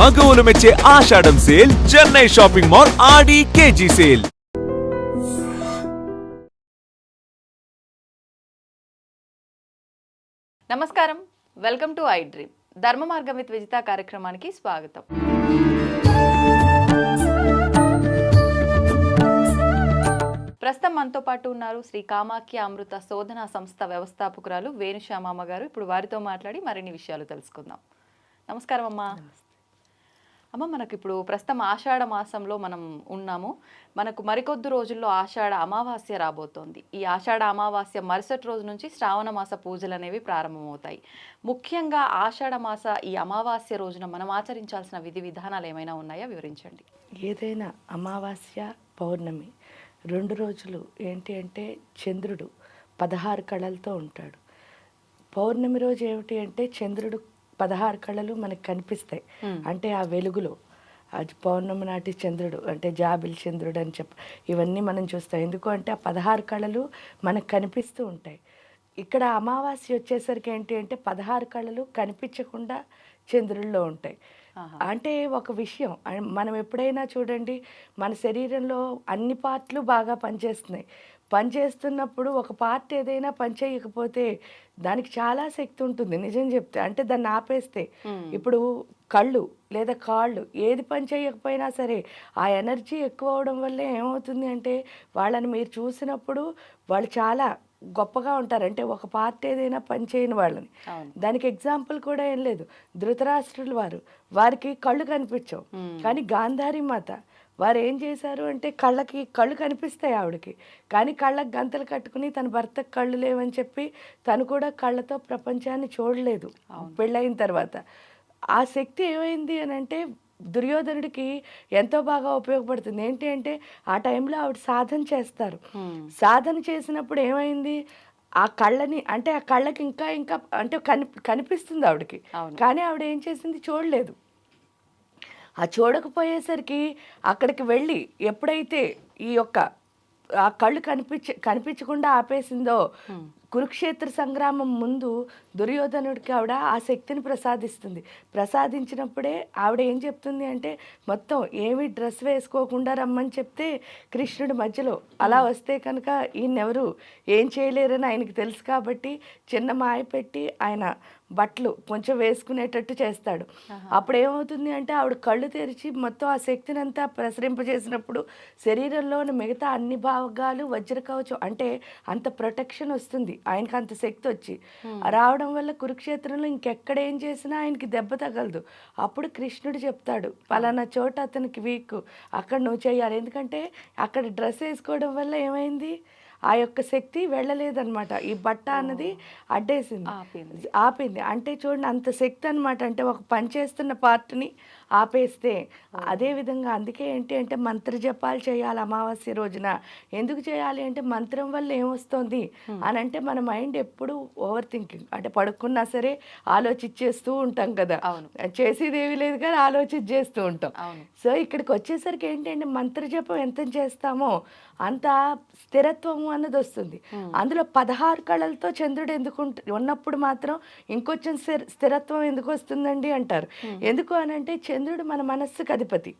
మగవులు మెచ్చే Ashadham sale Chennai shopping mall Aadi K G sale. నమస్కారం. Welcome to iDream. ధర్మ మార్గం విత్ విజిత కార్యక్రమానికి స్వాగతం. ప్రస్తుతం మనతో పాటు ఉన్నారు శ్రీ కామాఖ్య అమృత శోధన సంస్థ వ్యవస్థాపకురాలు వేణుశ్యామమ్మ గారు. ఇప్పుడు వారితో మాట్లాడి మరిన్ని విషయాలు తెలుసుకుందాం. నమస్కారం అమ్మా. అమ్మ మనకి ఇప్పుడు ప్రస్తుతం ఆషాఢ మాసంలో మనం ఉన్నాము. మనకు మరికొద్ది రోజుల్లో ఆషాఢ అమావాస్య రాబోతోంది. ఈ ఆషాఢ అమావాస్య మరుసటి రోజు నుంచి శ్రావణ మాస పూజలు అనేవి ప్రారంభమవుతాయి. ముఖ్యంగా ఆషాఢ మాస ఈ అమావాస్య రోజున మనం ఆచరించాల్సిన విధి విధానాలు ఏమైనా ఉన్నాయా? వివరించండి. ఏదైనా అమావాస్య పౌర్ణమి రెండు రోజులు ఏంటి అంటే చంద్రుడు పదహారు కళలతో ఉంటాడు. పౌర్ణమి రోజు ఏమిటి అంటే చంద్రుడు పదహారు కళలు మనకు కనిపిస్తాయి. అంటే ఆ వెలుగులో. అది పౌర్ణమి నాటి చంద్రుడు అంటే జాబిల్ చంద్రుడు అని చెప్ప ఇవన్నీ మనం చూస్తాం. ఎందుకు అంటే ఆ పదహారు కళలు మనకు కనిపిస్తూ ఉంటాయి. ఇక్కడ అమావాస్య వచ్చేసరికి ఏంటి అంటే పదహారు కళలు కనిపించకుండా చంద్రుల్లో ఉంటాయి. అంటే ఒక విషయం మనం ఎప్పుడైనా చూడండి మన శరీరంలో అన్ని పార్ట్లు బాగా పనిచేస్తున్నాయి. పనిచేస్తున్నప్పుడు ఒక పార్ట్ ఏదైనా పనిచేయకపోతే దానికి చాలా శక్తి ఉంటుంది. నిజం చెప్తే అంటే దాన్ని ఆపేస్తే. ఇప్పుడు కళ్ళు లేదా కాళ్ళు ఏది పని చేయకపోయినా సరే ఆ ఎనర్జీ ఎక్కువ అవడం వల్లే ఏమవుతుంది అంటే వాళ్ళని మీరు చూసినప్పుడు వాళ్ళు చాలా గొప్పగా ఉంటారు. అంటే ఒక పార్ట్ ఏదైనా పని చేయని వాళ్ళని. దానికి ఎగ్జాంపుల్ కూడా ఏం లేదు. ధృతరాష్ట్రులు వారు. వారికి కళ్ళు కనిపించవు. కానీ గాంధారి మాత వారు ఏం చేశారు అంటే కళ్ళకి కళ్ళు కనిపిస్తాయి ఆవిడకి. కానీ కళ్ళకి గంతలు కట్టుకుని తన భర్తకు కళ్ళు లేవని చెప్పి తను కూడా కళ్ళతో ప్రపంచాన్ని చూడలేదు. పెళ్ళయిన తర్వాత. ఆ శక్తి ఏమైంది అని అంటే దుర్యోధనుడికి ఎంతో బాగా ఉపయోగపడుతుంది. ఏంటి అంటే ఆ టైంలో ఆవిడ సాధన చేస్తారు. సాధన చేసినప్పుడు ఏమైంది? ఆ కళ్ళని అంటే ఆ కళ్ళకి ఇంకా ఇంకా అంటే కని కనిపిస్తుంది ఆవిడకి. కానీ ఆవిడ ఏం చేసింది? చూడలేదు. ఆ చూడకపోయేసరికి అక్కడికి వెళ్ళి ఎప్పుడైతే ఈ యొక్క ఆ కళ్ళు కనిపించ కనిపించకుండా ఆపేసిందో కురుక్షేత్ర సంగ్రామం ముందు దుర్యోధనుడికి ఆవిడ ఆ శక్తిని ప్రసాదిస్తుంది. ప్రసాదించినప్పుడే ఆవిడ ఏం చెప్తుంది అంటే మొత్తం ఏమి డ్రెస్ వేసుకోకుండా రమ్మని చెప్తే కృష్ణుడి మధ్యలో అలా వస్తే కనుక ఈయనెవరు? ఏం చేయలేరని ఆయనకి తెలుసు కాబట్టి చిన్న మాయ పెట్టి ఆయన బట్టలు కొంచెం వేసుకునేటట్టు చేస్తాడు. అప్పుడు ఏమవుతుంది అంటే ఆవిడ కళ్ళు తెరిచి మొత్తం ఆ శక్తిని అంతా ప్రసరింపజేసినప్పుడు శరీరంలో ఉన్న మిగతా అన్ని భాగాలు వజ్ర కవచం అంటే అంత ప్రొటెక్షన్ వస్తుంది. ఆయనకి అంత శక్తి వచ్చి. రావడం వల్ల కురుక్షేత్రంలో ఇంకెక్కడ ఏం చేసినా ఆయనకి దెబ్బ తగలదు. అప్పుడు కృష్ణుడు చెప్తాడు పలానా చోట అతనికి వీక్ అక్కడ నువ్వు చేయాలి. ఎందుకంటే అక్కడ డ్రెస్ వేసుకోవడం వల్ల ఏమైంది? ఆ యొక్క శక్తి వెళ్ళలేదన్నమాట. ఈ బట్ట అన్నది అడ్డేసింది. ఆపింది. ఆపింది. అంటే చూడండి అంత శక్తి అనమాట అంటే ఒక పని చేస్తున్న పార్ట్ని ఆపేస్తే. అదే విధంగా అందుకే ఏంటి అంటే మంత్ర జపాలు చేయాలి అమావాస్య రోజున. ఎందుకు చేయాలి అంటే మంత్రం వల్ల ఏమొస్తుంది? అని అంటే మన మైండ్ ఎప్పుడు ఓవర్ థింకింగ్ అంటే పడుకున్నా సరే ఆలోచించేస్తూ ఉంటాం కదా. అవును. చేసేది ఏమీ లేదు కానీ ఆలోచించి చేస్తూ ఉంటాం. సో ఇక్కడికి వచ్చేసరికి ఏంటంటే మంత్ర జపం ఎంత చేస్తామో అంత స్థిరత్వము అన్నది వస్తుంది. అందులో పదహారు కళలతో చంద్రుడు ఎందుకు ఉన్నప్పుడు మాత్రం ఇంకొంచెం స్థిర- స్థిరత్వం ఎందుకు వస్తుందండి అంటారు. ఎందుకు అని అంటే చంద్రుడు మన మనస్సుకు అధిపతి.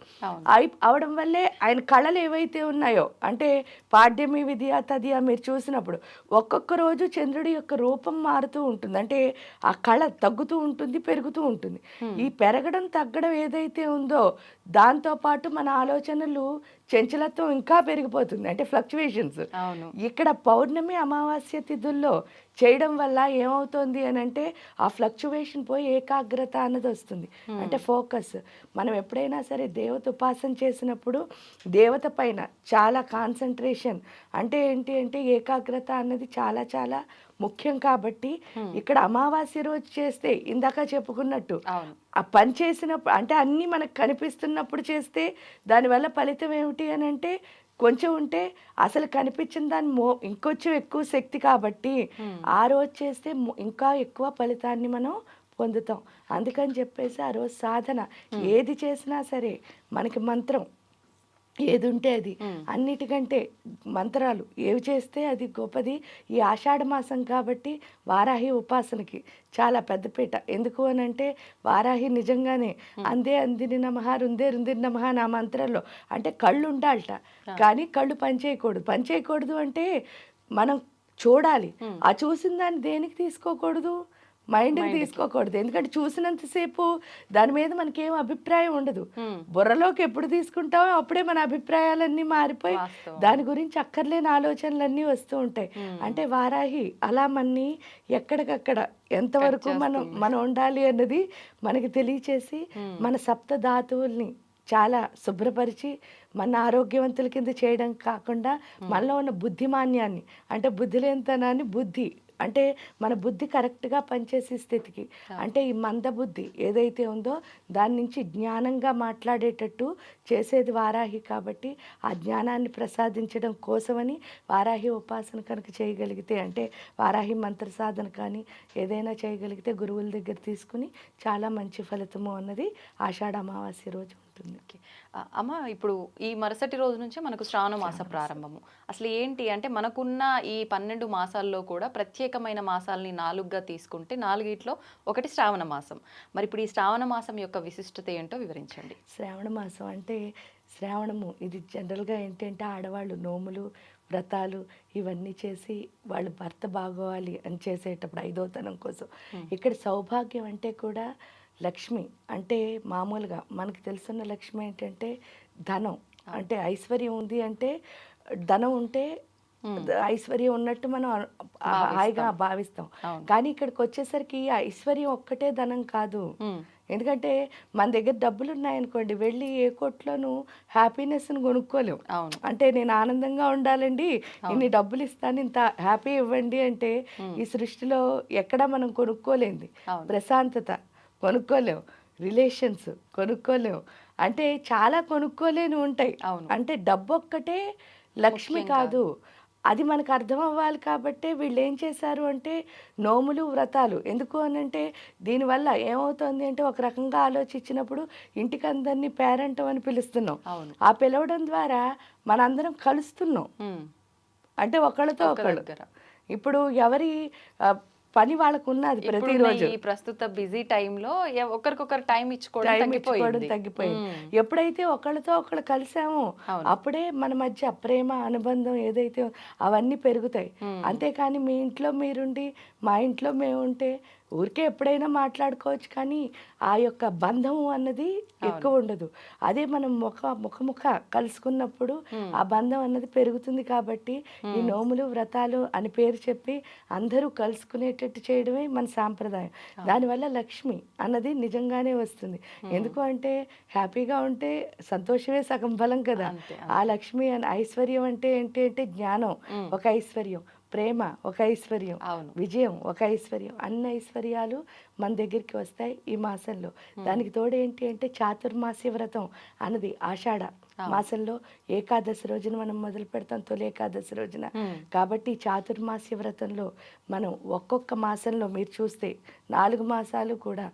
అయి అవడం వల్లే ఆయన కళలు ఏవైతే ఉన్నాయో అంటే పాడ్యమి విద్య తదియ మీరు చూసినప్పుడు ఒక్కొక్క రోజు చంద్రుడి యొక్క రూపం మారుతూ ఉంటుంది. అంటే ఆ కళ తగ్గుతూ ఉంటుంది పెరుగుతూ ఉంటుంది. ఈ పెరగడం తగ్గడం ఏదైతే ఉందో దాంతో పాటు మన ఆలోచనలు చంచలత్వం ఇంకా పెరిగిపోతుంది. అంటే ఫ్లక్చువేషన్స్. ఇక్కడ పౌర్ణమి అమావాస్య తిథుల్లో చేయడం వల్ల ఏమవుతుంది అని అంటే ఆ ఫ్లక్చువేషన్ పోయి ఏకాగ్రత అన్నది వస్తుంది. అంటే ఫోకస్. మనం ఎప్పుడైనా సరే దేవత ఉపాసన చేసినప్పుడు దేవత పైన చాలా కాన్సన్ట్రేషన్ అంటే ఏంటి అంటే ఏకాగ్రత అన్నది చాలా చాలా ముఖ్యం కాబట్టి ఇక్కడ అమావాస్య రోజు చేస్తే ఇందాక చెప్పుకున్నట్టు ఆ పని చేసినప్పుడు అంటే అన్నీ మనకు కనిపిస్తున్నప్పుడు చేస్తే దానివల్ల ఫలితం ఏమిటి అని అంటే కొంచెం ఉంటే అసలు కనిపించిన దాని మో ఇంకొంచెం ఎక్కువ శక్తి కాబట్టి ఆ రోజు చేస్తే ఇంకా ఎక్కువ ఫలితాన్ని మనం పొందుతాం. అందుకని చెప్పేసి ఆ రోజు సాధన. ఏది చేసినా సరే మనకి మంత్రం. ఏది ఉంటే అది అన్నిటికంటే మంత్రాలు. ఏవి చేస్తే అది గొప్పది? ఈ ఆషాఢ మాసం కాబట్టి వారాహి ఉపాసనకి చాలా పెద్దపీట ఎందుకు అని అంటే వారాహి నిజంగానే అందే అందిని నమః రుందే రుందిని నమః నా మంత్రంలో. అంటే కళ్ళు ఉండాలట. కానీ కళ్ళు పనిచేయకూడదు పనిచేయకూడదు అంటే మనం చూడాలి. ఆ చూసిన దాన్ని దేనికి తీసుకోకూడదు? మైండ్కి తీసుకోకూడదు. ఎందుకంటే చూసినంతసేపు దాని మీద మనకేం అభిప్రాయం ఉండదు. బుర్రలోకి ఎప్పుడు తీసుకుంటామో అప్పుడే మన అభిప్రాయాలన్నీ మారిపోయి. దాని గురించి అక్కర్లేని ఆలోచనలన్నీ వస్తూ ఉంటాయి. అంటే వారాహి అలా మన్ని ఎక్కడికక్కడ ఎంతవరకు మనం మనం ఉండాలి అన్నది మనకి తెలియచేసి మన సప్త ధాతువుల్ని చాలా శుభ్రపరిచి మన ఆరోగ్యవంతుల కింద చేయడం కాకుండా మనలో ఉన్న బుద్ధిమాన్యాన్ని అంటే బుద్ధి లేనితనాన్ని బుద్ధి అంటే మన బుద్ధి కరెక్ట్గా పనిచేసే స్థితికి. అంటే ఈ మంద బుద్ధి ఏదైతే ఉందో దాని నుంచి జ్ఞానంగా మాట్లాడేటట్టు చేసేది వారాహి కాబట్టి ఆ జ్ఞానాన్ని ప్రసాదించడం కోసమని వారాహి ఉపాసన కనుక చేయగలిగితే అంటే వారాహి మంత్ర సాధన కానీ ఏదైనా చేయగలిగితే గురువుల దగ్గర తీసుకుని చాలా మంచి ఫలితము అన్నది ఆషాఢ అమావాస్య రోజు. ఉంటుంది అమ్మ ఇప్పుడు ఈ మరుసటి రోజు నుంచే మనకు శ్రావణ మాస ప్రారంభము. అసలు ఏంటి అంటే మనకున్న ఈ పన్నెండు మాసాల్లో కూడా ప్రత్యేకమైన మాసాలని నాలుగుగా తీసుకుంటే నాలుగిట్లో ఒకటి శ్రావణ మాసం. మరి ఇప్పుడు ఈ శ్రావణ మాసం యొక్క విశిష్టత ఏంటో వివరించండి. శ్రావణ మాసం అంటే శ్రావణము. ఇది జనరల్గా ఏంటంటే ఆడవాళ్ళు నోములు వ్రతాలు ఇవన్నీ చేసి వాళ్ళు భర్త బాగోవాలి అని చేసేటప్పుడు ఐదోతనం కోసం. ఇక్కడ సౌభాగ్యం అంటే కూడా లక్ష్మి అంటే మామూలుగా మనకి తెలుసున్న లక్ష్మి ఏంటంటే ధనం. అంటే ఐశ్వర్యం ఉంది అంటే ధనం ఉంటే ఐశ్వర్యం ఉన్నట్టు మనం హాయిగా భావిస్తాం. కానీ ఇక్కడికి వచ్చేసరికి ఐశ్వర్యం ఒక్కటే ధనం కాదు. ఎందుకంటే మన దగ్గర డబ్బులు ఉన్నాయనుకోండి వెళ్ళి ఏ కొట్లోనూ హ్యాపీనెస్ని కొనుక్కోలేం. అవును. అంటే నేను ఆనందంగా ఉండాలండి ఇన్ని డబ్బులు ఇస్తాను ఇంత హ్యాపీ ఇవ్వండి అంటే ఈ సృష్టిలో ఎక్కడా మనం కొనుక్కోలేంది. ప్రశాంతత. కొనుక్కోలేం రిలేషన్స్ కొనుక్కోలేం అంటే చాలా కొనుక్కోలేని ఉంటాయి. అవును. అంటే డబ్బు ఒక్కటే లక్ష్మి కాదు. అది మనకు అర్థం అవ్వాలి కాబట్టే వీళ్ళు ఏం చేశారు అంటే నోములు వ్రతాలు. ఎందుకు అని అంటే దీనివల్ల ఏమవుతుంది అంటే ఒక రకంగా ఆలోచించినప్పుడు ఇంటికి అందరినీ పేరెంట్ అని పిలుస్తున్నాం. అవును. ఆ పిలవడం ద్వారా మనందరం కలుస్తున్నాం. అంటే ఒకళ్ళతో ఒకళ్ళు. ఇప్పుడు ఎవరి పని వాళ్ళకు ఉన్నది ఇప్పుడున్న ప్రతిరోజు. ఈ ప్రస్తుత బిజీ టైంలో ఒకరికొకరు టైం ఇచ్చుకోవడం ఇచ్చుకోవడం తగ్గిపోయింది. ఎప్పుడైతే ఒకళ్ళతో ఒకళ్ళు కలిసామో. అప్పుడే మన మధ్య ప్రేమ అనుబంధం ఏదైతే అవన్నీ పెరుగుతాయి. అంతేకాని మీ ఇంట్లో మీరుండి మా ఇంట్లో మేము ఉంటే ఊరికే ఎప్పుడైనా మాట్లాడుకోవచ్చు కానీ ఆ యొక్క బంధము అన్నది ఎక్కువ ఉండదు. అదే మనం ముఖ ముఖముఖ కలుసుకున్నప్పుడు ఆ బంధం అన్నది పెరుగుతుంది కాబట్టి ఈ నోములు వ్రతాలు అని పేరు చెప్పి అందరూ కలుసుకునేటట్టు చేయడమే మన సాంప్రదాయం. దానివల్ల లక్ష్మి అన్నది నిజంగానే వస్తుంది. ఎందుకు అంటే హ్యాపీగా ఉంటే సంతోషమే సగం బలం కదా. ఆ లక్ష్మి అని ఐశ్వర్యం అంటే ఏంటి అంటే జ్ఞానం. ఒక ఐశ్వర్యం. ప్రేమ ఒక ఐశ్వర్యం. అవును. విజయం ఒక ఐశ్వర్యం. అన్ని ఐశ్వర్యాలు మన దగ్గరికి వస్తాయి ఈ మాసంలో. దానికి తోడు ఏంటి అంటే చాతుర్మాస్య వ్రతం అన్నది ఆషాఢ మాసంలో ఏకాదశి రోజున మనం మొదలు పెడతాం తొలి ఏకాదశి రోజున. కాబట్టి చాతుర్మాస్య వ్రతంలో మనం ఒక్కొక్క మాసంలో మీరు చూస్తే నాలుగు మాసాలు కూడా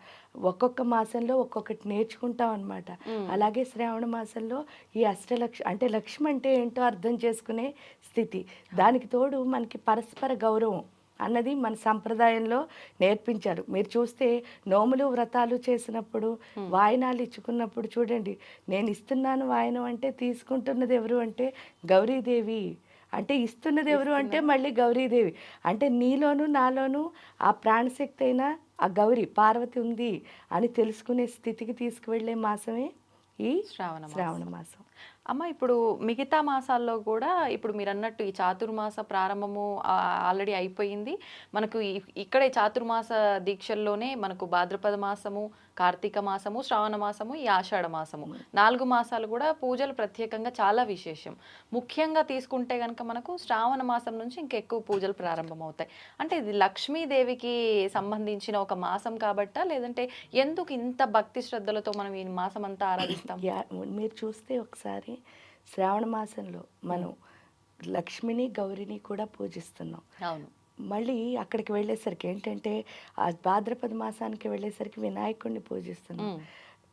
ఒక్కొక్క మాసంలో ఒక్కొక్కటి నేర్చుకుంటాం అనమాట అలాగే శ్రావణ మాసంలో ఈ అష్టలక్ష అంటే లక్ష్మి అంటే ఏంటో అర్థం చేసుకునే స్థితి. దానికి తోడు మనకి పరస్పర గౌరవం అన్నది మన సంప్రదాయంలో నేర్పించారు. మీరు చూస్తే నోములు వ్రతాలు చేసినప్పుడు వాయినాలు ఇచ్చుకున్నప్పుడు చూడండి నేను ఇస్తున్నాను వాయనం అంటే తీసుకుంటున్నది ఎవరు అంటే గౌరీదేవి. అంటే ఇస్తున్నది ఎవరు అంటే మళ్ళీ గౌరీదేవి. అంటే నీలోను నాలోను ఆ ప్రాణశక్తి అయిన ఆ గౌరి పార్వతి ఉంది అని తెలుసుకునే స్థితికి తీసుకువెళ్ళే మాసమే ఈ శ్రావణ. శ్రావణ మాసం. అమ్మ ఇప్పుడు మిగతా మాసాల్లో కూడా ఇప్పుడు మీరు అన్నట్టు ఈ చాతుర్మాస ప్రారంభము ఆల్రెడీ అయిపోయింది. మనకు ఇక్కడే చాతుర్మాస దీక్షల్లోనే మనకు భాద్రపద మాసము కార్తీక మాసము శ్రావణ మాసము ఈ ఆషాఢ మాసము. నాలుగు మాసాలు కూడా పూజలు ప్రత్యేకంగా చాలా విశేషం. ముఖ్యంగా తీసుకుంటే కనుక మనకు శ్రావణ మాసం నుంచి ఇంకెక్కువ పూజలు ప్రారంభమవుతాయి. అంటే ఇది లక్ష్మీదేవికి సంబంధించిన ఒక మాసం కాబట్టా లేదంటే ఎందుకు ఇంత భక్తి శ్రద్ధలతో మనం ఈ మాసం అంతా ఆరాధిస్తాం మీరు చూస్తే ఒకసారి శ్రావణ మాసంలో మనం లక్ష్మిని గౌరిని కూడా పూజిస్తున్నాం. అవును. మళ్ళీ అక్కడికి వెళ్ళేసరికి ఏంటంటే ఆ భాద్రపద మాసానికి వెళ్ళేసరికి వినాయకుడిని పూజిస్తున్నాం.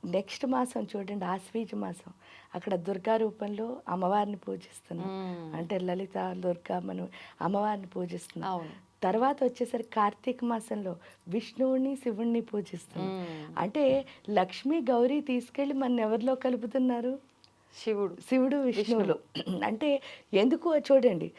నెక్స్ట్ మాసం చూడండి ఆశ్వీజ మాసం. అక్కడ దుర్గా రూపంలో అమ్మవారిని పూజిస్తున్నాం. అంటే లలిత దుర్గా మనం అమ్మవారిని పూజిస్తున్నాం. తర్వాత వచ్చేసరికి కార్తీక మాసంలో విష్ణువుని శివుణ్ణి పూజిస్తున్నాం. మ్మ్. అంటే లక్ష్మి గౌరీ తీసుకెళ్ళి మన ఎవరిలో కలుపుతున్నారు? శివుడు. శివుడు విష్ణువులు. అంటే ఎందుకు చూడండి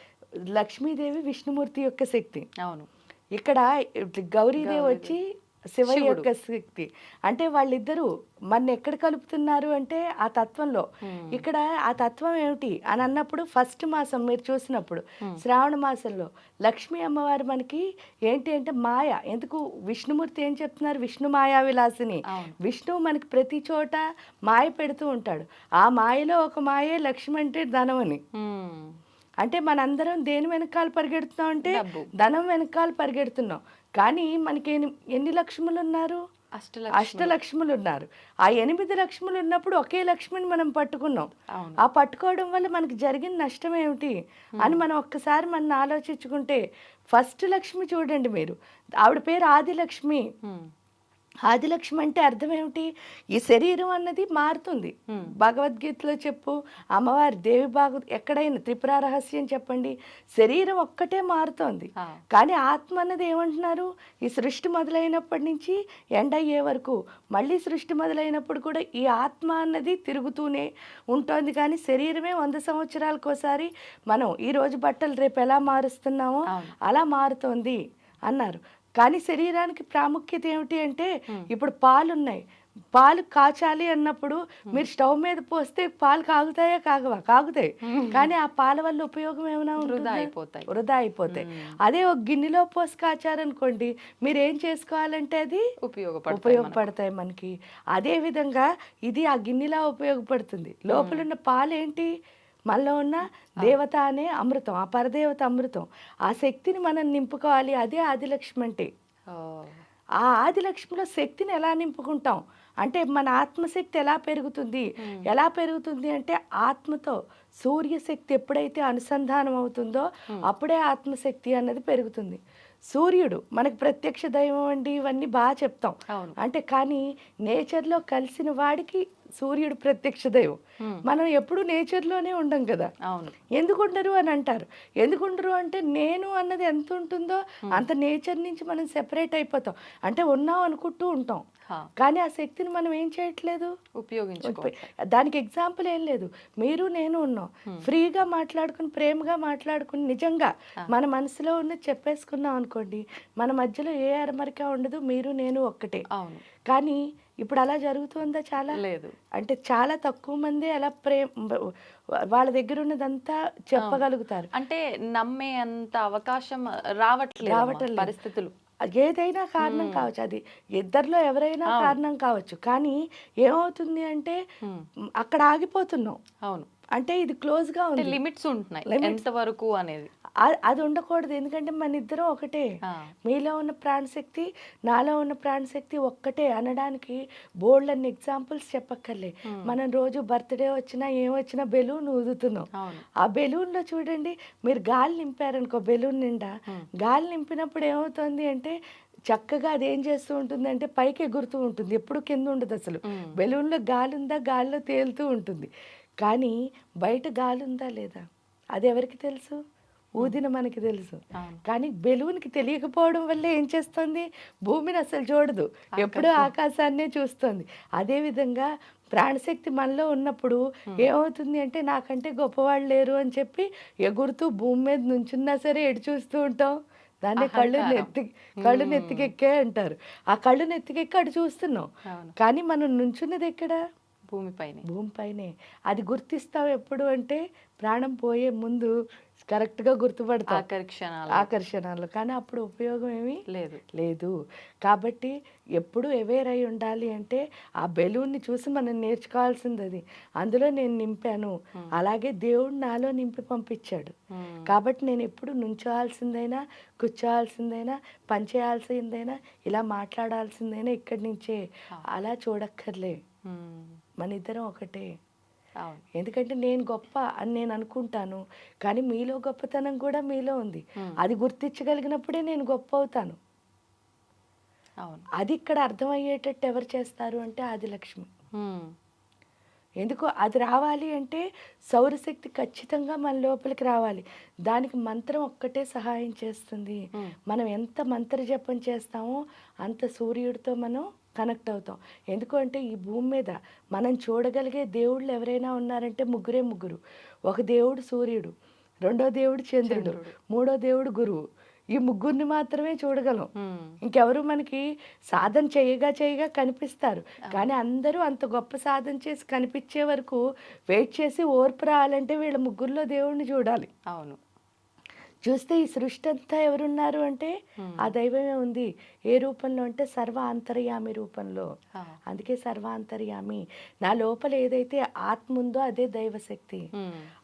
లక్ష్మీదేవి విష్ణుమూర్తి యొక్క శక్తి. అవును. ఇక్కడ గౌరీదేవి వచ్చి శివ. యొక్క శక్తి. అంటే వాళ్ళిద్దరూ మన ఎక్కడ కలుపుతున్నారు అంటే ఆ తత్వంలో. ఇక్కడ ఆ తత్వం ఏమిటి అని అన్నప్పుడు ఫస్ట్ మాసం మీరు చూసినప్పుడు శ్రావణ మాసంలో లక్ష్మీ అమ్మవారు మనకి ఏంటి అంటే మాయ. ఎందుకు? విష్ణుమూర్తి ఏం చెప్తున్నారు? విష్ణు మాయా విలాసిని. విష్ణువు మనకి ప్రతి చోట మాయ పెడుతూ ఉంటాడు. ఆ మాయలో ఒక మాయే లక్ష్మి అంటే ధనం అని. అంటే మనందరం దేని వెనకాల పరిగెడుతున్నాం అంటే. ధనం వెనకాల పరిగెడుతున్నాం. కానీ మనకి ఎన్ని లక్ష్ములు ఉన్నారు అష్టలక్ష్మి అష్టలక్ష్ములు. ఉన్నారు ఆ ఎనిమిది లక్ష్ములు ఉన్నప్పుడు ఒకే లక్ష్మిని మనం పట్టుకున్నాం. ఆ పట్టుకోవడం వల్ల మనకి జరిగిన నష్టం ఏమిటి అని మనం ఒక్కసారి మనం ఆలోచించుకుంటే ఫస్ట్ లక్ష్మి చూడండి మీరు. ఆవిడ పేరు ఆదిలక్ష్మి. ఆదిలక్ష్మి అంటే అర్థం ఏమిటి ఈ శరీరం అన్నది మారుతుంది. భగవద్గీతలో చెప్పు అమ్మవారి దేవి భాగ ఎక్కడైనా త్రిపుర రహస్యం చెప్పండి. శరీరం ఒక్కటే మారుతోంది. కానీ ఆత్మ అన్నది ఏమంటున్నారు? ఈ సృష్టి మొదలైనప్పటి నుంచి ఎండ్ అయ్యే వరకు మళ్ళీ సృష్టి మొదలైనప్పుడు కూడా ఈ ఆత్మ అన్నది తిరుగుతూనే ఉంటుంది. కానీ శరీరమే వంద సంవత్సరాలకు ఒకసారి మనం ఈ రోజు బట్టలు రేపు ఎలా మారుస్తున్నామో. అలా మారుతోంది అన్నారు. కానీ శరీరానికి ప్రాముఖ్యత ఏమిటి అంటే ఇప్పుడు పాలు ఉన్నాయి పాలు కాచాలి అన్నప్పుడు మీరు స్టవ్ మీద పోస్తే పాలు కాగుతాయా కాగవా? కాగుతాయి. కానీ ఆ పాల వల్ల ఉపయోగం ఏమైనా వృధా? అయిపోతాయి. వృధా అయిపోతాయి. అదే ఒక గిన్నెలో పోసి కాచారనుకోండి మీరు ఏం చేసుకోవాలంటే అది ఉపయోగపడతాయి ఉపయోగపడతాయి మనకి. అదే విధంగా ఇది ఆ గిన్నెలా ఉపయోగపడుతుంది? లోపల ఉన్న పాలు ఏంటి మనలో ఉన్న దేవత అనే అమృతం ఆ పరదేవత అమృతం. ఆ శక్తిని మనం నింపుకోవాలి అదే ఆదిలక్ష్మి అంటే. ఆ ఆదిలక్ష్మిలో శక్తిని ఎలా నింపుకుంటాం? అంటే మన ఆత్మశక్తి ఎలా పెరుగుతుంది? ఎలా పెరుగుతుంది అంటే ఆత్మతో సూర్యశక్తి ఎప్పుడైతే అనుసంధానం అవుతుందో అప్పుడే ఆత్మశక్తి అన్నది పెరుగుతుంది. సూర్యుడు మనకు ప్రత్యక్ష దైవం అండి ఇవన్నీ బాగా చెప్తాం. అంటే కానీ నేచర్లో కలిసిన వాడికి సూర్యుడు ప్రత్యక్ష దైవం. మనం ఎప్పుడు నేచర్లోనే ఉండం కదా. అవును. ఎందుకు ఉండరు అని అంటారు. ఎందుకు ఉండరు అంటే నేను అన్నది ఎంత ఉంటుందో అంత నేచర్ నుంచి మనం సెపరేట్ అయిపోతాం. అంటే ఉన్నాం అనుకుంటూ ఉంటాం. కానీ ఆ శక్తిని మనం ఏం చేయట్లేదు? ఉపయోగించుకో దానికి ఎగ్జాంపుల్ ఏం లేదు. మీరు నేను ఉన్నాం. ఫ్రీగా మాట్లాడుకుని ప్రేమగా మాట్లాడుకుని నిజంగా మన మనసులో ఉన్న చెప్పేసుకున్నాం అనుకోండి మన మధ్యలో ఏ అరమరిక ఉండదు మీరు నేను ఒక్కటే. కానీ ఇప్పుడు అలా జరుగుతుందా చాలా? లేదు. అంటే చాలా తక్కువ మంది అలా ప్రేమ వాళ్ళ దగ్గర ఉన్నదంతా చెప్పగలుగుతారు. అంటే నమ్మే అంత అవకాశం రావట్లేదు రావట్లేదు. పరిస్థితులు. ఏదైనా కారణం కావచ్చు అది ఇద్దరిలో ఎవరైనా కారణం కావచ్చు. కానీ ఏమవుతుంది అంటే అక్కడ ఆగిపోతున్నాం. అవును. అంటే ఇది క్లోజ్గా అంటే ఉంది. లిమిట్స్ ఉంటున్నాయి. ఎంత వరకు అనేది. అది ఉండకూడదు. ఎందుకంటే మన ఇద్దరం ఒకటే. మీలో ఉన్న ప్రాణశక్తి నాలో ఉన్న ప్రాణశక్తి ఒక్కటే అనడానికి బోల్డ్ అన్ని ఎగ్జాంపుల్స్ చెప్పక్కర్లే మనం రోజు బర్త్డే వచ్చినా ఏం వచ్చినా బెలూన్ ఊదుతున్నాం. ఆ బెలూన్లో చూడండి మీరు గాలి నింపారనుకో బెలూన్ నిండా గాలి నింపినప్పుడు ఏమవుతుంది అంటే చక్కగా అది ఏం చేస్తూ ఉంటుంది అంటే పైకి ఎగురుతూ ఉంటుంది. ఎప్పుడు కింద ఉండదు అసలు. బెలూన్లో గాలి ఉందా గాలిలో తేలుతూ ఉంటుంది. కానీ బయట గాలి ఉందా లేదా? అది ఎవరికి తెలుసు? ఊదిన మనకి తెలుసు. కానీ బెలూన్కి తెలియకపోవడం వల్ల ఏం చేస్తుంది? భూమిని అసలు చూడదు. ఎప్పుడూ ఆకాశాన్నే చూస్తుంది. అదే విధంగా ప్రాణశక్తి మనలో ఉన్నప్పుడు ఏమవుతుంది అంటే నాకంటే గొప్పవాళ్ళు లేరు అని చెప్పి ఎగురుతూ భూమి మీద నుంచున్నా సరే ఎటు చూస్తూ ఉంటాం? దాన్ని కళ్ళు. నెత్తి కళ్ళు నెత్తికెక్కే అంటారు. ఆ కళ్ళు నెత్తికెక్కి అటు చూస్తున్నాం. కానీ మనం నుంచున్నది ఎక్కడ? భూమిపైనే భూమిపైనే అది గుర్తిస్తాం ఎప్పుడు అంటే ప్రాణం పోయే ముందు కరెక్ట్గా గుర్తుపడతాం ఆఖరి క్షణాలు ఆకర్షణలు కానీ అప్పుడు ఉపయోగం ఏమీ? లేదు. లేదు. కాబట్టి ఎప్పుడు అవేర్ అయి ఉండాలి అంటే ఆ బెలూన్ని చూసి మనం నేర్చుకోవాల్సింది అది అందులో నేను నింపాను. అలాగే దేవుడు నాలో నింపి పంపించాడు. కాబట్టి నేను ఎప్పుడు నుంచోవాల్సిందైనా కూర్చోవాల్సిందైనా పనిచేయాల్సిందైనా ఇలా మాట్లాడాల్సిందైనా ఇక్కడి నుంచే. అలా చూడక్కర్లే. మన ఇద్దరం ఒకటే ఎందుకంటే నేను గొప్ప అని నేను అనుకుంటాను. కానీ మీలో గొప్పతనం కూడా మీలో ఉంది. అది గుర్తించగలిగినప్పుడే నేను గొప్ప అవుతాను. అవును. అది ఇక్కడ అర్థమయ్యేటట్టు ఎవరు చేస్తారు అంటే ఆదిలక్ష్మి. ఎందుకు? అది రావాలి అంటే సౌరశక్తి ఖచ్చితంగా మన లోపలికి రావాలి. దానికి మంత్రం ఒక్కటే సహాయం చేస్తుంది. మనం ఎంత మంత్ర జపం చేస్తామో అంత సూర్యుడితో మనం కనెక్ట్ అవుతాం. ఎందుకంటే ఈ భూమి మీద మనం చూడగలిగే దేవుళ్ళు ఎవరైనా ఉన్నారంటే ముగ్గురే ముగ్గురు. ఒక దేవుడు సూర్యుడు రెండో దేవుడు చంద్రుడు. మూడో దేవుడు గురువు. ఈ ముగ్గురిని మాత్రమే చూడగలం. ఇంకెవరు మనకి సాధన చేయగా చేయగా కనిపిస్తారు. కానీ అందరూ అంత గొప్ప సాధన చేసి కనిపించే వరకు వెయిట్ చేసి ఓర్పు రావాలంటే వీళ్ళ ముగ్గురులో దేవుణ్ణి చూడాలి. అవును. చూస్తే ఈ సృష్టి అంతా ఎవరున్నారు అంటే ఆ దైవమే ఉంది. ఏ రూపంలో అంటే సర్వ అంతర్యామి రూపంలో. అందుకే సర్వాంతర్యామి. నా లోపల ఏదైతే ఆత్మ ఉందో అదే దైవశక్తి.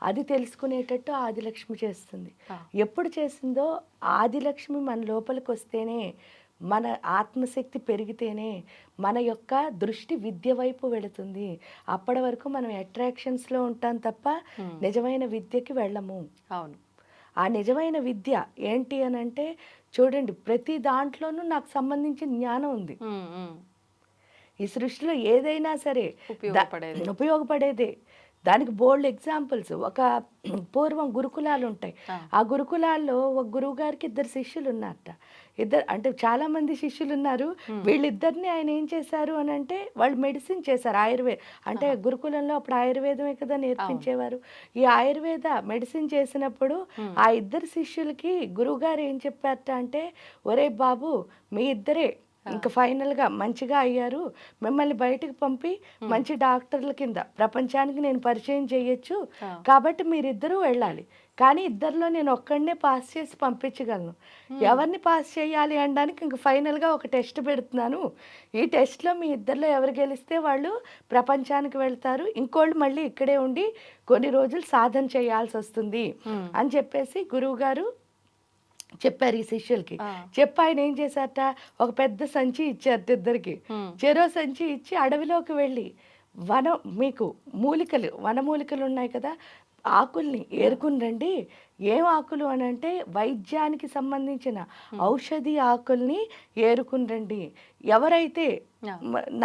అది తెలుసుకునేటట్టు ఆదిలక్ష్మి చేస్తుంది. ఎప్పుడు చేసిందో ఆదిలక్ష్మి మన లోపలికి వస్తేనే మన ఆత్మశక్తి పెరిగితేనే మన యొక్క దృష్టి విద్య వైపు వెళుతుంది. అప్పటి వరకు మనం అట్రాక్షన్స్లో ఉంటాం తప్ప నిజమైన విద్యకి వెళ్ళము. అవును. ఆ నిజమైన విద్య ఏంటి అని అంటే చూడండి ప్రతి దాంట్లోనూ నాకు సంబంధించిన జ్ఞానం ఉంది. ఈ సృష్టిలో ఏదైనా సరే ఉపయోగపడేది. దానికి బోల్డ్ ఎగ్జాంపుల్స్ ఒక పూర్వం గురుకులాలు ఉంటాయి ఆ. ఆ గురుకులాల్లో ఒక గురువు గారికి ఇద్దరు శిష్యులు ఉన్నారట ఇద్దరు అంటే చాలా మంది శిష్యులు ఉన్నారు వీళ్ళిద్దరిని ఆయన ఏం చేశారు అని అంటే వాళ్ళు మెడిసిన్ చేశారు ఆయుర్వేద అంటే గురుకులంలో అప్పుడు ఆయుర్వేదమే కదా నేర్పించేవారు. ఈ ఆయుర్వేద మెడిసిన్ చేసినప్పుడు ఆ ఇద్దరు శిష్యులకి గురువుగారు ఏం చెప్పారట అంటే ఒరే బాబు మీ ఇద్దరే ఇంకా ఫైనల్గా మంచిగా అయ్యారు. మిమ్మల్ని బయటకు పంపి మంచి డాక్టర్ల కింద ప్రపంచానికి నేను పరిచయం చేయొచ్చు. కాబట్టి మీరిద్దరూ వెళ్ళాలి. కానీ ఇద్దరిలో నేను ఒక్కడనే పాస్ చేసి పంపించగలను. ఎవరిని పాస్ చేయాలి అనడానికి ఇంక ఫైనల్గా ఒక టెస్ట్ పెడుతున్నాను. ఈ టెస్ట్లో మీ ఇద్దరిలో ఎవరు గెలిస్తే వాళ్ళు ప్రపంచానికి వెళ్తారు. ఇంకోళ్ళు మళ్ళీ ఇక్కడే ఉండి కొన్ని రోజులు సాధన చేయాల్సి వస్తుంది అని చెప్పేసి గురువు గారు చెప్పారు ఈ శిష్యులకి. చెప్పి ఆయన ఏం చేశారట? ఒక పెద్ద సంచి ఇచ్చారు ఇద్దరికి. చెరో సంచి ఇచ్చి అడవిలోకి వెళ్ళి వన మీకు మూలికలు వనమూలికలు ఉన్నాయి కదా? ఆకుల్ని ఏరుకుని రండి. ఏం ఆకులు అని అంటే వైద్యానికి సంబంధించిన ఔషధి ఆకుల్ని ఏరుకుని రండి. ఎవరైతే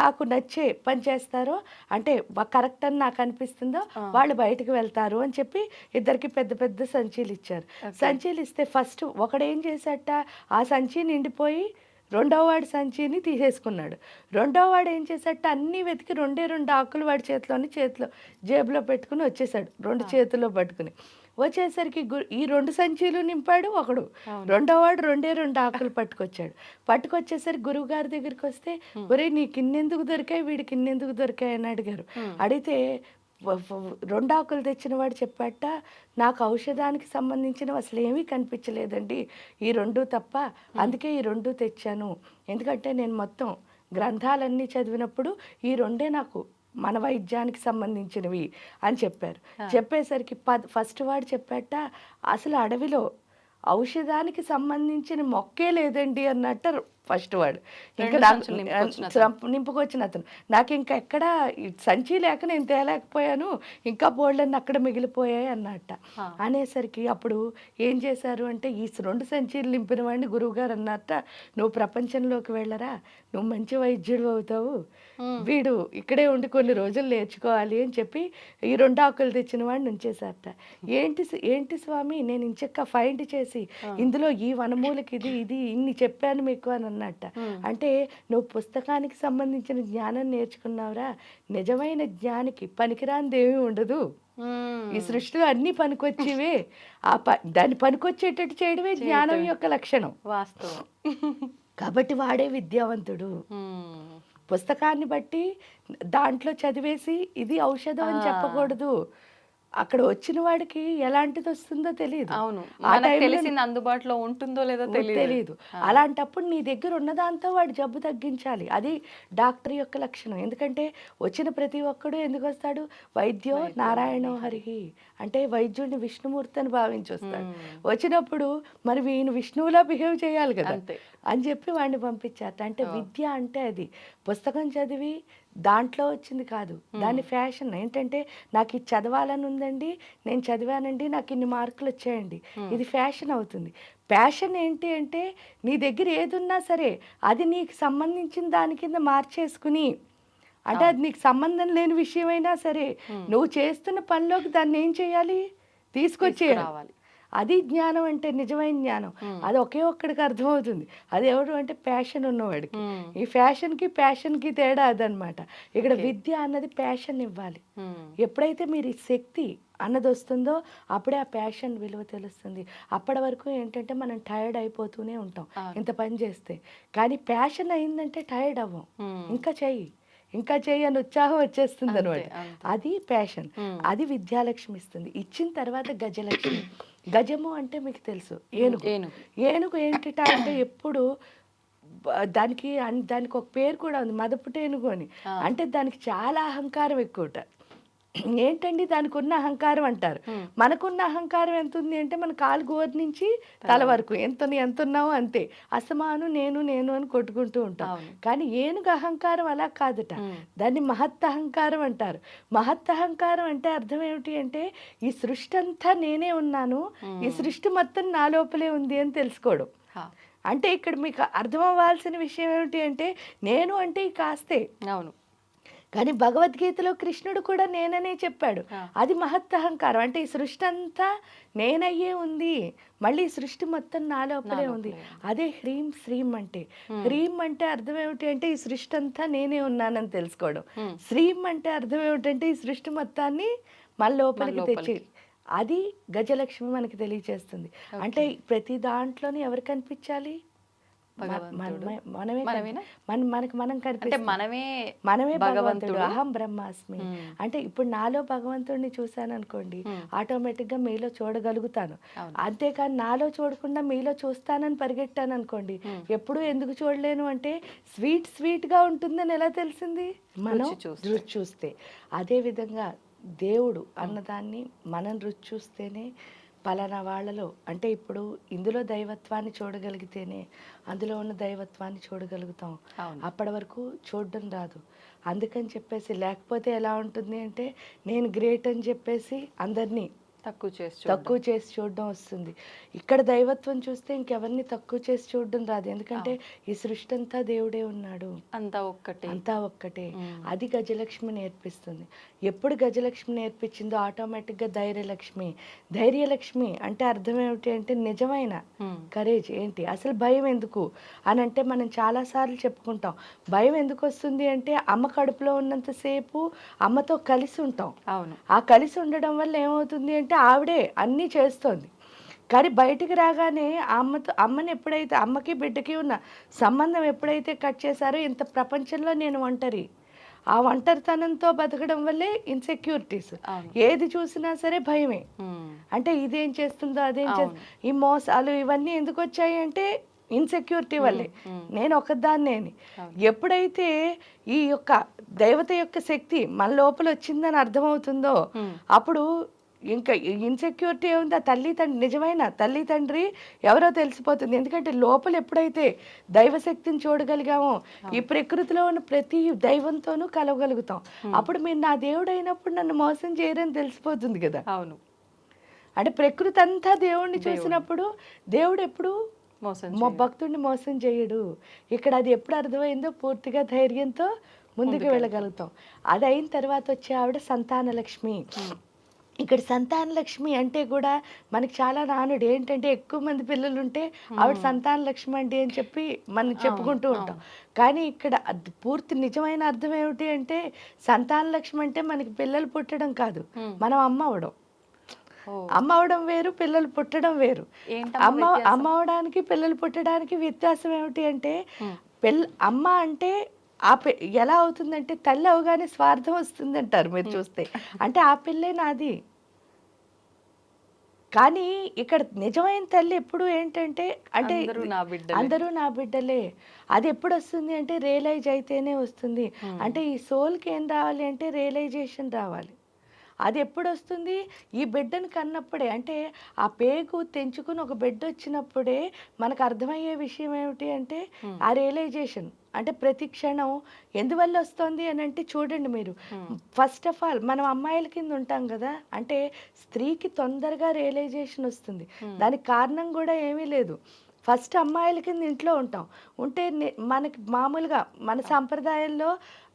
నాకు నచ్చే పని చేస్తారో అంటే కరెక్ట్ అని నాకు అనిపిస్తుందో వాళ్ళు బయటకు వెళ్తారు అని చెప్పి ఇద్దరికి పెద్ద పెద్ద సంచీలు ఇచ్చారు. సంచీలు ఇస్తే ఫస్ట్ ఒకడేం చేశాట? ఆ సంచి నిండిపోయి రెండో వాడి సంచిని తీసేసుకున్నాడు. రెండో వాడు ఏం చేశాట అన్నీ వెతికి రెండే రెండు ఆకులు వాడి చేతిలోని చేతిలో జేబులో పెట్టుకుని వచ్చేసాడు రెండు చేతుల్లో పట్టుకుని. వచ్చేసరికి ఈ రెండు సంచీలు నింపాడు ఒకడు. రెండో వాడు రెండే రెండు ఆకులు పట్టుకొచ్చాడు. పట్టుకొచ్చేసరికి గురువు గారి దగ్గరికి వస్తే ఒరే నీకు ఇన్నెందుకు దొరికాయి? వీడికి ఇన్నెందుకు దొరికాయి? అని అడిగారు. అడిగితే రెండు ఆకులు తెచ్చిన వాడు చెప్పాట నాకు ఔషధానికి సంబంధించినవి అసలు ఏమీ కనిపించలేదండి. ఈ రెండు తప్ప అందుకే ఈ రెండు తెచ్చాను. ఎందుకంటే నేను మొత్తం గ్రంథాలన్నీ చదివినప్పుడు ఈ రెండే నాకు మన వైద్యానికి సంబంధించినవి అని చెప్పారు. చెప్పేసరికి పద్ ఫస్ట్ వాడు చెప్పాట అసలు అడవిలో ఔషధానికి సంబంధించిన మొక్కే లేదండి అన్నట్టు ఫస్ట్ వాడు. ఇంకా నాకు నింపుకొచ్చిన అతను. నాకు ఇంకా ఎక్కడ సంచి లేక నేను తేలేకపోయాను. ఇంకా బోల్డన్ని అక్కడ మిగిలిపోయాయి అన్నట్ట. అనేసరికి అప్పుడు ఏం చేశారు అంటే ఈ రెండు సంచీలు నింపిన వాడిని గురువుగారు అన్నట్ట నువ్వు ప్రపంచంలోకి వెళ్ళరా? నువ్వు మంచి వైద్యుడు అవుతావు. వీడు ఇక్కడే ఉండి కొన్ని రోజులు నేర్చుకోవాలి అని చెప్పి ఈ రెండు ఆకులు తెచ్చిన వాడిని ఉంచేశారట. ఏంటి ఏంటి స్వామి? నేను ఇంచక్క ఫైండ్ చేసి ఇందులో ఈ వనమూలకి ఇది ఇది ఇన్ని చెప్పాను మీకు అని అన్నట్ట. అంటే నువ్వు పుస్తకానికి సంబంధించిన జ్ఞానం నేర్చుకున్నావురా. నిజమైన జ్ఞానికి పనికిరానిది ఏమీ ఉండదు. ఈ సృష్టిలో అన్ని పనికొచ్చేవే. ఆ ప దాన్ని పనికొచ్చేటట్టు చేయడమే జ్ఞానం యొక్క లక్షణం. వాస్తవం. కాబట్టి వాడే విద్యావంతుడు. పుస్తకాన్ని బట్టి దాంట్లో చదివేసి ఇది ఔషధం అని. చెప్పకూడదు. అక్కడ వచ్చిన వాడికి ఎలాంటిది వస్తుందో తెలియదు అవును. తెలిసింది అందుబాటులో ఉంటుందో లేదో తెలియదు తెలియదు అలాంటప్పుడు నీ దగ్గర ఉన్నదాంతో వాడు జబ్బు తగ్గించాలి. అది డాక్టర్ యొక్క లక్షణం. ఎందుకంటే వచ్చిన ప్రతి ఒక్కడు ఎందుకు వస్తాడు? వైద్యో నారాయణో హరిహి. అంటే వైద్యుడిని విష్ణుమూర్తి అని భావించి వస్తాడు వచ్చినప్పుడు మరి వీని విష్ణువులా బిహేవ్ చేయాలి కదా. అని చెప్పి వాడిని పంపించారు అంటే విద్య అంటే అది. పుస్తకం చదివి దాంట్లో వచ్చింది కాదు. దాని ఫ్యాషన్ ఏంటంటే నాకు ఇది చదవాలని ఉందండి నేను చదివానండి నాకు ఇన్ని మార్కులు వచ్చాయండి. ఇది ఫ్యాషన్ అవుతుంది. ప్యాషన్ ఏంటి అంటే నీ దగ్గర ఏది ఉన్నా సరే అది నీకు సంబంధించిన దాని కింద మార్చేసుకుని అంటే అది నీకు సంబంధం లేని విషయమైనా సరే నువ్వు చేస్తున్న పనిలోకి దాన్ని ఏం చేయాలి? తీసుకొచ్చేయాలి. రావాలి అది జ్ఞానం అంటే నిజమైన జ్ఞానం. అది ఒకే ఒక్కడికి అర్థమవుతుంది. అది ఎవడు అంటే ప్యాషన్ ఉన్నవాడికి. ఈ ఫ్యాషన్కి ప్యాషన్కి తేడా అదనమాట ఇక్కడ విద్య అన్నది ప్యాషన్ ఇవ్వాలి. ఎప్పుడైతే మీరు ఈ శక్తి అన్నది వస్తుందో అప్పుడే ఆ ప్యాషన్ విలువ తెలుస్తుంది. అప్పటి వరకు ఏంటంటే మనం టైర్డ్ అయిపోతూనే ఉంటాం. ఇంత పని చేస్తే. కానీ ప్యాషన్ అయిందంటే టైర్డ్ అవ్వం. ఇంకా చెయ్యి. ఇంకా చెయ్యి అని ఉత్సాహం వచ్చేస్తుంది అనమాట. అది ప్యాషన్ అది విద్యాలక్ష్మి ఇస్తుంది. ఇచ్చిన తర్వాత గజలక్ష్మి. గజము అంటే మీకు తెలుసు ఏనుగు. ఏనుగు. ఏంటిట అంటే ఎప్పుడు దానికి దానికి ఒక పేరు కూడా ఉంది మదపుటేనుగు అని. అంటే దానికి చాలా అహంకారం ఎక్కువట. ఏంటండి దానికి ఉన్న అహంకారం అంటారు? మనకున్న అహంకారం ఎంత ఉంది అంటే మన కాలు గోరు నుంచి తల వరకు. ఎంత ఎంత ఉన్నావో అంతే. అసమాను నేను నేను అని కొట్టుకుంటూ ఉంటాం. కానీ ఏనుగు అహంకారం అలా కాదట. దాన్ని మహత్ అహంకారం అంటారు. మహత్ అహంకారం అంటే అర్థం ఏమిటి అంటే ఈ సృష్టి అంతా నేనే ఉన్నాను. ఈ సృష్టి మొత్తం నా లోపలే ఉంది అని తెలుసుకోవడం. అంటే ఇక్కడ మీకు అర్థం అవ్వాల్సిన విషయం ఏమిటి అంటే నేను అంటే ఈ కాస్తే. అవును. కానీ భగవద్గీతలో కృష్ణుడు కూడా నేననే చెప్పాడు. అది మహత్ అహంకారం. అంటే ఈ సృష్టి అంతా నేనయ్యే ఉంది. మళ్ళీ ఈ సృష్టి మొత్తం నా లోపలే ఉంది. అదే హ్రీం శ్రీం అంటే. హ్రీం అంటే అర్థం ఏమిటి అంటే ఈ సృష్టి అంతా నేనే ఉన్నానని తెలుసుకోవడం. శ్రీం అంటే అర్థం ఏమిటంటే ఈ సృష్టి మొత్తాన్ని మన లోపలికి తెచ్చి అది గజలక్ష్మి మనకి తెలియచేస్తుంది. అంటే ప్రతి దాంట్లోని ఎవరు కనిపించాలి? మనమే- మన మనకి మనం అంటే కనిపిస్తాం మనమే మనమే భగవంతుడు? అహం బ్రహ్మాస్మి. అంటే ఇప్పుడు నాలో భగవంతుడిని చూశాను అనుకోండి ఆటోమేటిక్గా మీలో చూడగలుగుతాను. అంతేకాని నాలో చూడకుండా మీలో చూస్తానని పరిగెట్టాను అనుకోండి ఎప్పుడు ఎందుకు చూడలేను అంటే స్వీట్ స్వీట్గా ఉంటుందని ఎలా తెలిసింది? మనం. రుచి చూస్తే. అదే విధంగా దేవుడు అన్నదాన్ని మనం రుచి చూస్తేనే పలానా వాళ్ళలో అంటే ఇప్పుడు ఇందులో దైవత్వాన్ని చూడగలిగితేనే అందులో ఉన్న దైవత్వాన్ని చూడగలుగుతాం. అప్పటి వరకు చూడడం రాదు. అందుకని చెప్పేసి లేకపోతే ఎలా ఉంటుంది అంటే నేను గ్రేట్ అని చెప్పేసి అందరినీ తక్కువ చేసి. తక్కువ చేసి చూడడం వస్తుంది. ఇక్కడ దైవత్వం చూస్తే ఇంకెవరిని తక్కువ చేసి చూడడం రాదు. ఎందుకంటే ఈ సృష్టి అంతా దేవుడే ఉన్నాడు. అంతా ఒక్కటే. అంతా ఒక్కటే. అది గజలక్ష్మి నేర్పిస్తుంది. ఎప్పుడు గజలక్ష్మి నేర్పించిందో ఆటోమేటిక్గా ధైర్యలక్ష్మి. ధైర్యలక్ష్మి అంటే అర్థం ఏమిటి అంటే నిజమైన Hmm. కరేజ్ ఏంటి? అసలు భయం ఎందుకు? అని అంటే మనం చాలాసార్లు చెప్పుకుంటాం. భయం ఎందుకు వస్తుంది అంటే అమ్మ కడుపులో ఉన్నంతసేపు అమ్మతో కలిసి ఉంటాం. అవును. ఆ కలిసి ఉండడం వల్ల ఏమవుతుంది అంటే ఆవిడే అన్నీ చేస్తోంది. కానీ బయటికి రాగానే అమ్మతో అమ్మని ఎప్పుడైతే అమ్మకి బిడ్డకి ఉన్న సంబంధం ఎప్పుడైతే కట్ చేశారో ఇంత ప్రపంచంలో నేను ఒంటరి. ఆ ఒంటరితనంతో బతకడం వల్లే ఇన్సెక్యూరిటీస్. ఏది చూసినా సరే భయమే. అంటే ఇదేం చేస్తుందో అదేం చేస్తుందో ఈ మోసాలు ఇవన్నీ ఎందుకు వచ్చాయి అంటే ఇన్సెక్యూరిటీ వల్లే. నేను ఒకదాన్నే అని. ఎప్పుడైతే ఈ యొక్క దేవత యొక్క శక్తి మన లోపల వచ్చిందని అర్థమవుతుందో అప్పుడు ఇంకా ఇన్సెక్యూరిటీ ఏముంది? ఆ తల్లి తండ్రి నిజమైన తల్లి తండ్రి ఎవరో తెలిసిపోతుంది. ఎందుకంటే లోపల ఎప్పుడైతే దైవశక్తిని చూడగలిగామో ఈ ప్రకృతిలో ఉన్న ప్రతి దైవంతోనూ కలవగలుగుతాం. అప్పుడు మీరు నా దేవుడు అయినప్పుడు నన్ను మోసం చేయరని తెలిసిపోతుంది కదా. అవును. అంటే ప్రకృతి అంతా దేవుణ్ణి చూసినప్పుడు దేవుడు ఎప్పుడు మోసం మా భక్తుడిని మోసం చేయడు. ఇక్కడ అది ఎప్పుడు అర్థమైందో పూర్తిగా ధైర్యంతో ముందుకు వెళ్ళగలుగుతాం. అది అయిన తర్వాత వచ్చే ఆవిడ సంతాన లక్ష్మి ఇక్కడ సంతాన లక్ష్మి అంటే కూడా మనకి చాలా నానుడు ఏంటంటే ఎక్కువ మంది పిల్లలు ఉంటే ఆవిడ సంతాన లక్ష్మి అంటే అని చెప్పి మనం చెప్పుకుంటూ ఉంటాం. కానీ ఇక్కడ పూర్తి నిజమైన అర్థం ఏమిటి అంటే సంతాన లక్ష్మి అంటే మనకి పిల్లలు పుట్టడం కాదు. మనం అమ్మ అవడం. అమ్మ అవడం వేరు పిల్లలు పుట్టడం వేరు. అమ్మ అమ్మ అవడానికి పిల్లలు పుట్టడానికి వ్యత్యాసం ఏమిటి అంటే పిల్ల అమ్మ అంటే ఆ పి- ఎలా అవుతుందంటే తల్లి అవగానే స్వార్థం వస్తుంది అంటారు మీరు చూస్తే. అంటే ఆ పిల్లే నాది. కానీ ఇక్కడ నిజమైన తల్లి ఎప్పుడు ఏంటంటే అంటే అందరూ నా బిడ్డలే. అందరూ నా బిడ్డలే. అది ఎప్పుడు వస్తుంది అంటే రియలైజ్ అయితేనే వస్తుంది. అంటే ఈ సోల్కి ఏం రావాలి అంటే రియలైజేషన్ రావాలి. అది ఎప్పుడు వస్తుంది ఈ బిడ్డను కన్నప్పుడే. అంటే ఆ పేగు తెంచుకుని ఒక బిడ్డ వచ్చినప్పుడే మనకు అర్థమయ్యే విషయం ఏమిటి అంటే ఆ రియలైజేషన్. అంటే ప్రతి క్షణం ఎందువల్ల వస్తుంది అని అంటే చూడండి మీరు. ఫస్ట్ ఆఫ్ ఆల్ మనం అమ్మాయిల కింద ఉంటాం కదా? అంటే స్త్రీకి తొందరగా రియలైజేషన్ వస్తుంది. దానికి కారణం కూడా ఏమీ లేదు. ఫస్ట్ అమ్మాయిల కింద ఇంట్లో ఉంటాం. ఉంటే మనకి మామూలుగా మన సాంప్రదాయంలో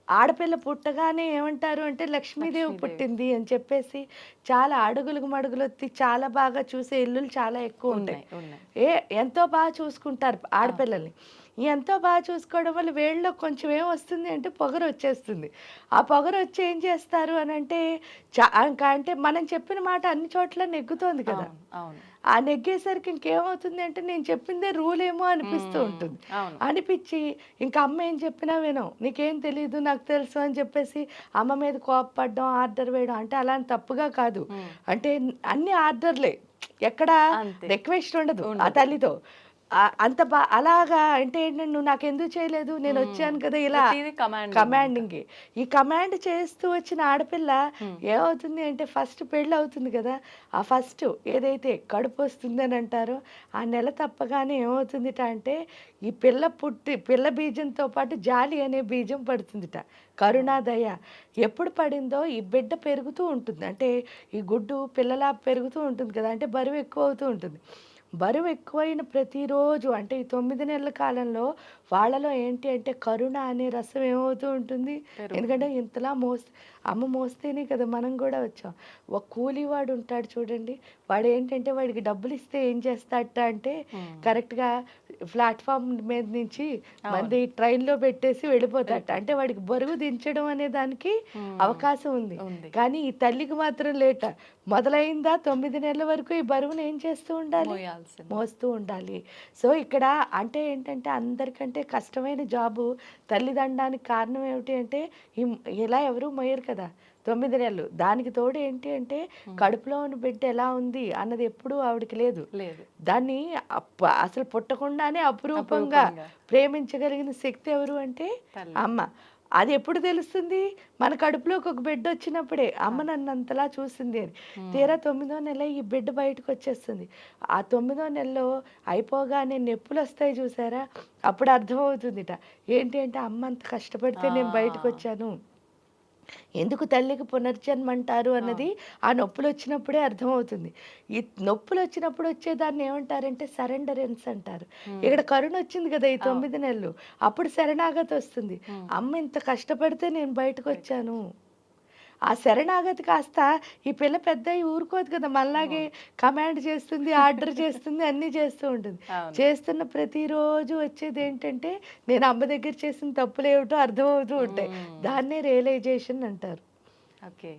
ఆడపిల్ల పుట్టగానే ఏమంటారు అంటే లక్ష్మీదేవి పుట్టింది అని చెప్పేసి చాలా అడుగులకు మడుగులు ఎత్తి చాలా బాగా చూసే ఇల్లులు చాలా ఎక్కువ ఉంటాయి. ఏ ఎంతో బాగా చూసుకుంటారు ఆడపిల్లల్ని. ఎంతో బాగా చూసుకోవడం వల్ల వేళ్ళలో కొంచెం ఏం వస్తుంది అంటే పొగరు వచ్చేస్తుంది. ఆ పొగరు వచ్చి ఏం చేస్తారు అని అంటే అంటే మనం చెప్పిన మాట అన్ని చోట్ల నెగ్గుతోంది కదా. అవును. ఆ నెగ్గేసరికి ఇంకేమవుతుంది అంటే నేను చెప్పిందే రూల్ ఏమో అనిపిస్తూ ఉంటుంది. అనిపించి ఇంకా అమ్మ ఏం చెప్పినా వినం నీకేం తెలియదు నాకు తెలుసు అని చెప్పేసి అమ్మ మీద కోపపడడం ఆర్డర్ వేయడం అంటే అలాంటి తప్పుగా కాదు. అంటే అన్ని ఆర్డర్లే. ఎక్కడ. రిక్వెస్ట్ ఉండదు. ఆ తల్లితో. అంత బా అలాగా అంటే ఏంటంటే నువ్వు నాకు ఎందుకు చేయలేదు? నేను వచ్చాను కదా ఇలా కమాండింగ్ ఈ కమాండ్ చేస్తూ వచ్చిన ఆడపిల్ల ఏమవుతుంది అంటే ఫస్ట్ పెళ్ళి అవుతుంది కదా. ఆ ఫస్ట్ ఏదైతే కడుపు వస్తుందని అంటారో ఆ నెల తప్పగానే ఏమవుతుందిట అంటే ఈ పిల్ల పుట్టి పిల్ల బీజంతో పాటు జాలి అనే బీజం పడుతుందిట. కరుణాదయ ఎప్పుడు పడిందో ఈ బిడ్డ పెరుగుతూ ఉంటుంది. అంటే ఈ గుడ్డు పిల్లలా పెరుగుతూ ఉంటుంది కదా. అంటే బరువు ఎక్కువ అవుతూ ఉంటుంది. బరువు ఎక్కువైన ప్రతిరోజు అంటే ఈ తొమ్మిది నెలల కాలంలో వాళ్ళలో ఏంటి అంటే కరుణ అనే రసం ఏమవుతూ ఉంటుంది. ఎందుకంటే ఇంతలా మోస్తే అమ్మ మోస్తేనే కదా మనం కూడా వచ్చాం. ఒక కూలీవాడు ఉంటాడు చూడండి వాడు ఏంటంటే వాడికి డబ్బులు ఇస్తే ఏం చేస్తాడట అంటే కరెక్ట్గా ప్లాట్ఫామ్ మీద నుంచి మంది ట్రైన్లో పెట్టేసి వెళ్ళిపోతాడట. అంటే వాడికి బరువు దించడం అనే దానికి అవకాశం ఉంది. కానీ ఈ తల్లికి మాత్రం లేట. మొదలైందా తొమ్మిది నెలల వరకు ఈ బరువును ఏం చేస్తూ ఉండాలి? మోస్తూ ఉండాలి. సో ఇక్కడ అంటే ఏంటంటే అందరికంటే కష్టమైన జాబు తల్లిదండానికి కారణం ఏమిటి అంటే ఇలా ఎవరు మోయరు కదా. తొమ్మిది నెలలు దానికి తోడు ఏంటి అంటే కడుపులో ఉన్న బిడ్డ ఎలా ఉంది అన్నది ఎప్పుడూ ఆవిడకి లేదు. దాన్ని అసలు పుట్టకుండానే అపురూపంగా. ప్రేమించగలిగిన శక్తి ఎవరు అంటే. అమ్మ. అది ఎప్పుడు తెలుస్తుంది? మన కడుపులోకి ఒక బిడ్డ వచ్చినప్పుడే. అమ్మ నన్ను అంతలా చూసింది అని. తీరా తొమ్మిదో నెల ఈ బిడ్డ బయటకు వచ్చేస్తుంది. ఆ తొమ్మిదో నెలలో అయిపోగానే నొప్పులు వస్తాయి చూసారా? అప్పుడు అర్థమవుతుందిట. ఏంటి అంటే అమ్మ అంత కష్టపడితే నేను బయటకు వచ్చాను. ఎందుకు తల్లికి పునర్జన్మ అంటారు అన్నది ఆ నొప్పులు వచ్చినప్పుడే అర్థమవుతుంది. ఈ నొప్పులు వచ్చినప్పుడు వచ్చేదాన్ని ఏమంటారంటే సరెండరెన్స్ అంటారు. ఇక్కడ కరుణ వచ్చింది కదా ఈ తొమ్మిది నెలలు. అప్పుడు శరణాగతి వస్తుంది. అమ్మ ఇంత కష్టపడితే నేను బయటకు వచ్చాను ఆ శరణాగతి కాస్త ఈ పిల్ల పెద్ద ఊరుకోదు కదా మళ్ళాగే కమాండ్ చేస్తుంది ఆర్డర్ చేస్తుంది అన్నీ చేస్తూ ఉంటుంది. చేస్తున్న ప్రతిరోజు వచ్చేది ఏంటంటే నేను అమ్మ దగ్గర చేసిన తప్పులు ఏమిటో అర్థమవుతూ ఉంటాయి. దాన్నే రియలైజేషన్ అంటారు. ఓకే.